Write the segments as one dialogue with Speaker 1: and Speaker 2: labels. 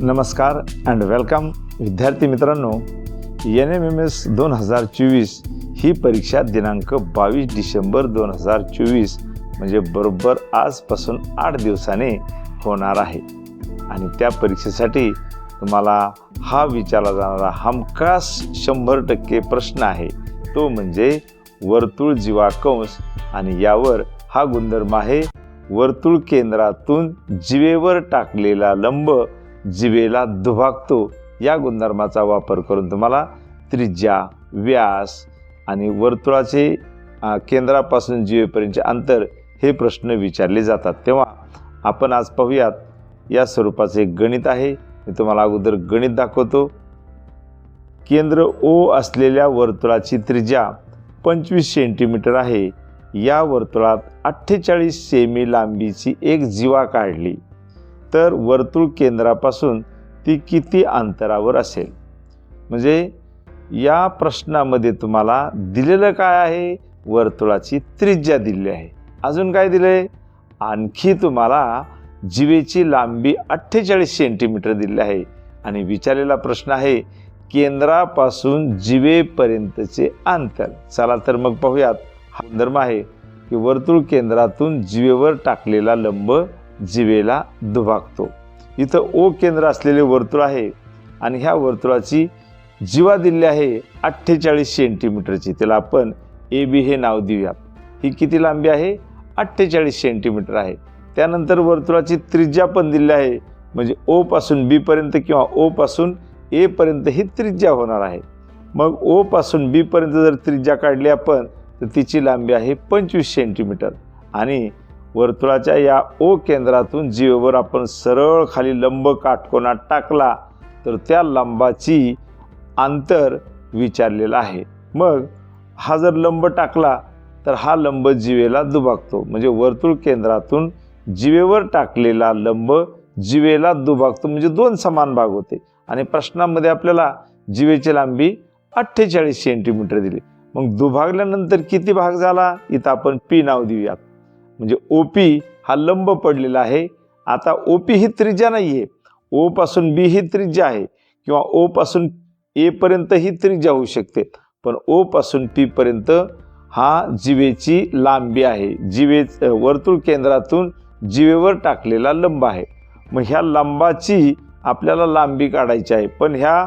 Speaker 1: नमस्कार and welcome विद्यार्थी मित्रांनो एन एम एम एस दोन हजार चोवीस ही परीक्षा दिनांक बावीस डिसेंबर दोन हजार चोवीस म्हणजे बरोबर आजपासून आठ दिवसाने होणार आहे. आणि त्या परीक्षेसाठी तुम्हाला हा विचारला जाणारा हमखास शंभर टक्के प्रश्न आहे. तो म्हणजे वर्तुळ जीवा कंस आणि यावर हा गुणधर्म आहे. वर्तुळ केंद्रातून जिवेवर टाकलेला लंब जिवेला दुभागतो. या गुणधर्माचा वापर करून तुम्हाला त्रिज्या व्यास आणि वर्तुळाचे केंद्रापासून जिवेपर्यंतचे अंतर हे प्रश्न विचारले जातात. तेव्हा आपण आज पाहूयात या स्वरूपाचे एक गणित आहे. मी तुम्हाला अगोदर गणित दाखवतो. केंद्र ओ असलेल्या वर्तुळाची त्रिज्या पंचवीस सेंटीमीटर आहे. या वर्तुळात अठ्ठेचाळीस सेमी लांबीची एक जीवा काढली. तर वर्तुळ केंद्रापासून ती किती अंतरावर असेल? म्हणजे या प्रश्नामध्ये तुम्हाला दिलेलं काय आहे? वर्तुळाची त्रिज्या दिली आहे. अजून काय दिले आणखी तुम्हाला जिवेची लांबी अठ्ठेचाळीस सेंटीमीटर दिली आहे. आणि विचारलेला प्रश्न आहे केंद्रापासून जिवेपर्यंतचे अंतर. चला तर मग पाहूयात. हा धर्म आहे की वर्तुळ केंद्रातून जिवेवर टाकलेला लंब जिवेला दुभागतो. इथं ओ केंद्र असलेले वर्तुळ आहे आणि ह्या वर्तुळाची जीवा दिली आहे अठ्ठेचाळीस सेंटीमीटरची. त्याला आपण ए बी हे नाव देऊयात ही किती लांबी आहे? अठ्ठेचाळीस सेंटीमीटर आहे. त्यानंतर वर्तुळाची त्रिज्या पण दिली आहे. म्हणजे ओ पासून बी पर्यंत किंवा ओ पासून ए पर्यंत ही त्रिज्या होणार आहे. मग ओ पासून बी पर्यंत जर त्रिज्या काढली आपण तर तिची लांबी आहे पंचवीस सेंटीमीटर. आणि वर्तुळाच्या या ओ केंद्रातून जीवेवर आपण सरळ खाली लंब काटकोनात टाकला तर त्या लंबाची अंतर विचारलेलं आहे. मग हा जर लंब टाकला तर हा लंब जिवेला दुभागतो. म्हणजे वर्तुळ केंद्रातून जिवेवर टाकलेला लंब जिवेला दुभागतो. म्हणजे दोन समान भाग होते. आणि प्रश्नामध्ये आपल्याला जिवेची लांबी अठ्ठेचाळीस सेंटीमीटर दिली. मग दुभागल्यानंतर किती भाग झाला? इथं आपण पी नाव देऊयात. म्हणजे ओ पी हा लंब पडलेला आहे. आता ओ पी ही त्रिज्या नाही आहे ओ पासून बी ही त्रिज्या आहे किंवा ओ पासून ए पर्यंत ही त्रिज्या होऊ शकते. पण ओ पासून पी पर्यंत हा जिवेची लांबी आहे. जिवे वर्तुळ केंद्रातून जिवेवर टाकलेला लंब आहे. मग ह्या लंबाची आपल्याला लांबी काढायची आहे. पण ह्या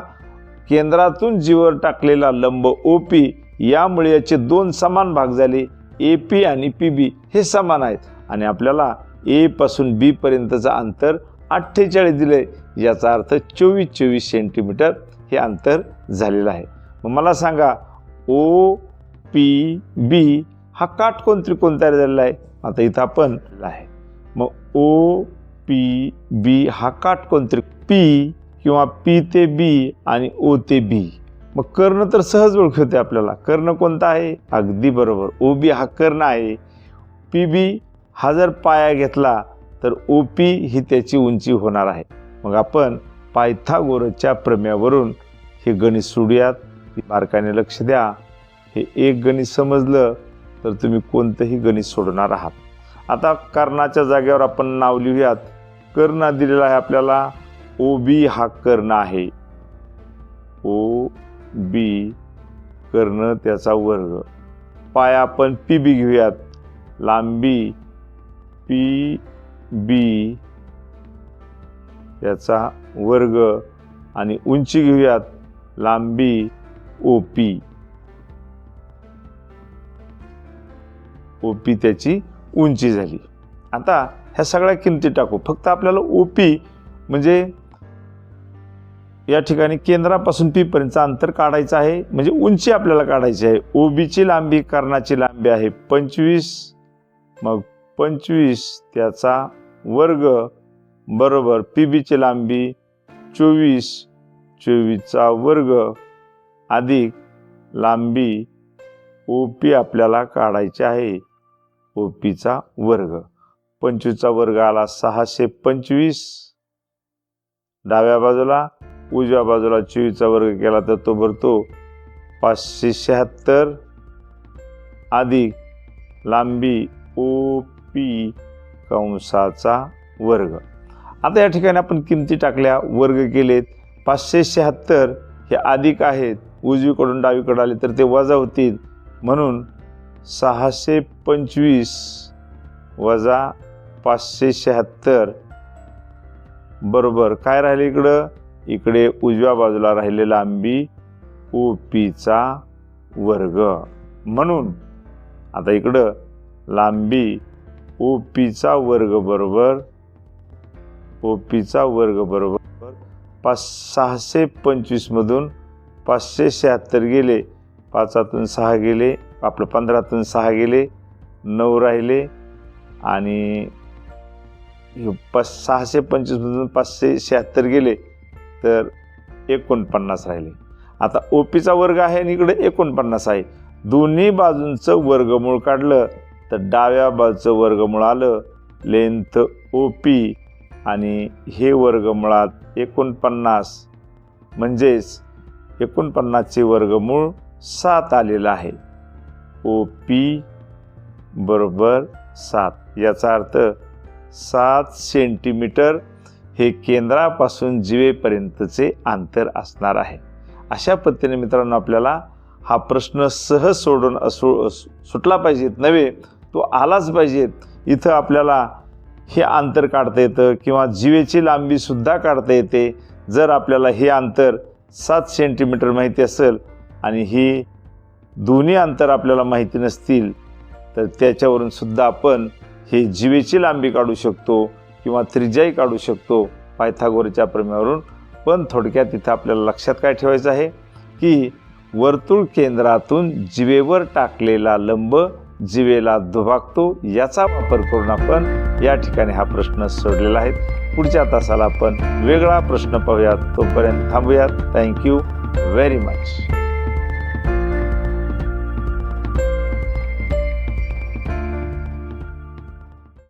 Speaker 1: केंद्रातून जीवर टाकलेला लंब ओ पी यामुळे याचे दोन समान भाग झाले. ए पी आणि पी बी हे समान आहेत. आणि आपल्याला ए पासून बी पर्यंतचं अंतर अठ्ठेचाळीस दिले याचा अर्थ चोवीस चोवीस सेंटीमीटर हे अंतर झालेलं आहे. मग मला सांगा ओ पी बी हा काटकोण त्रिकोण तयार झालेला आहे? आता इथं आपण आहे. मग ओ पी बी हा काटकोण त्रिक पी किंवा पी ते बी आणि ओ ते बी. मग कर्ण तर सहज ओळखते आपल्याला. कर्ण कोणता आहे? अगदी बरोबर. ओ बी हा कर्ण आहे. पी बी हा जर पाया घेतला तर ओ पी ही त्याची उंची होणार आहे. मग आपण पायथागोरसच्या प्रमेयावरून हे गणित सोडूयात. बारकाने लक्ष द्या. हे एक गणित समजलं तर तुम्ही कोणतंही गणित सोडणार आहात. आता कर्णाच्या जागेवर आपण नाव लिहूयात. कर्ण दिलेला आहे आपल्याला. ओ बी हा कर्ण आहे. ओ बी कर्ण त्याचा वर्ग. पाय आपण पी बी घेऊयात. लांबी पी बी त्याचा वर्ग आणि उंची घेऊयात. लांबी ओ पी. ओ पी त्याची उंची झाली. आता ह्या सगळ्या किमती टाकू. फक्त आपल्याला ओ पी म्हणजे या ठिकाणी केंद्रापासून पीपर्यंतचं अंतर काढायचं आहे. म्हणजे उंची आपल्याला काढायची आहे. ओ बीची लांबी कर्णाची लांबी आहे. पंचवीस मग पंचवीस त्याचा वर्ग बरोबर पी बीची लांबी चोवीस चोवीसचा वर्ग अधिक लांबी ओ पी आपल्याला काढायची आहे. ओ पीचा वर्ग. पंचवीसचा वर्ग आला सहाशे पंचवीस. डाव्या बाजूला उजव्या बाजूला चोवीसचा वर्ग केला तर तो भरतो पाचशे शहात्तर. अधिक लांबी ओ पी कंसाचा वर्ग. आता या ठिकाणी आपण किमती टाकल्या वर्ग केलेत. पाचशे शहात्तर हे अधिक आहेत. उजवीकडून डावीकडे आले तर ते वजा होतील. म्हणून सहाशे पंचवीस वजा पाचशे शहात्तर. बरोबर काय राहिले इकडं? इकडे उजव्या बाजूला राहिलेला लांबी ओ पीचा वर्ग. म्हणून आता इकडं लांबी ओ पीचा वर्ग बरोबर ओ पीचा वर्ग बरोबर पाच सहाशे पंचवीसमधून पाचशे शहात्तर गेले. पाचातून सहा गेले आपलं पंधरातून सहा गेले नऊ राहिले आणि हे पाच सहाशे पंचवीसमधून पाचशे शहात्तर गेले. तर एकोणपन्नास राहिले. आता ओपीचा वर्ग आहे आणि इकडे एकोणपन्नास आहे. दोन्ही बाजूंचं वर्गमूळ काढलं तर डाव्या बाजूचं वर्गमूळ आलं. लेंथ ओ पी आणि हे वर्गमुळात एकोणपन्नास. म्हणजेच एकोणपन्नासचे वर्गमूळ सात आलेलं आहे. ओ पी बरोबर सात. याचा अर्थ सात सेंटीमीटर हे केंद्रापासून जिवेपर्यंतचे अंतर असणार आहे. अशा पद्धतीने मित्रांनो आपल्याला हा प्रश्न सहज सोडून असो सुटला पाहिजेत नव्हे तो आलाच पाहिजेत. इथं आपल्याला हे अंतर काढता येतं किंवा जिवेची लांबीसुद्धा काढता येते. जर आपल्याला हे अंतर सात सेंटीमीटर माहिती असेल आणि ही दोन्ही अंतर आपल्याला माहिती नसतील तर त्याच्यावरून सुद्धा आपण हे जिवेची लांबी काढू शकतो. किंवा त्रिज्याही काढू शकतो पायथागोरच्या प्रमेयावरून. पण थोडक्यात इथं आपल्याला लक्षात काय ठेवायचं आहे? की वर्तुळ केंद्रातून जिवेवर टाकलेला लंब जिवेला दुभागतो याचा वापर करून आपण या ठिकाणी हा प्रश्न सोडलेला आहे. पुढच्या तासाला आपण वेगळा प्रश्न पाहूयात. तोपर्यंत थांबूयात. Thank you very much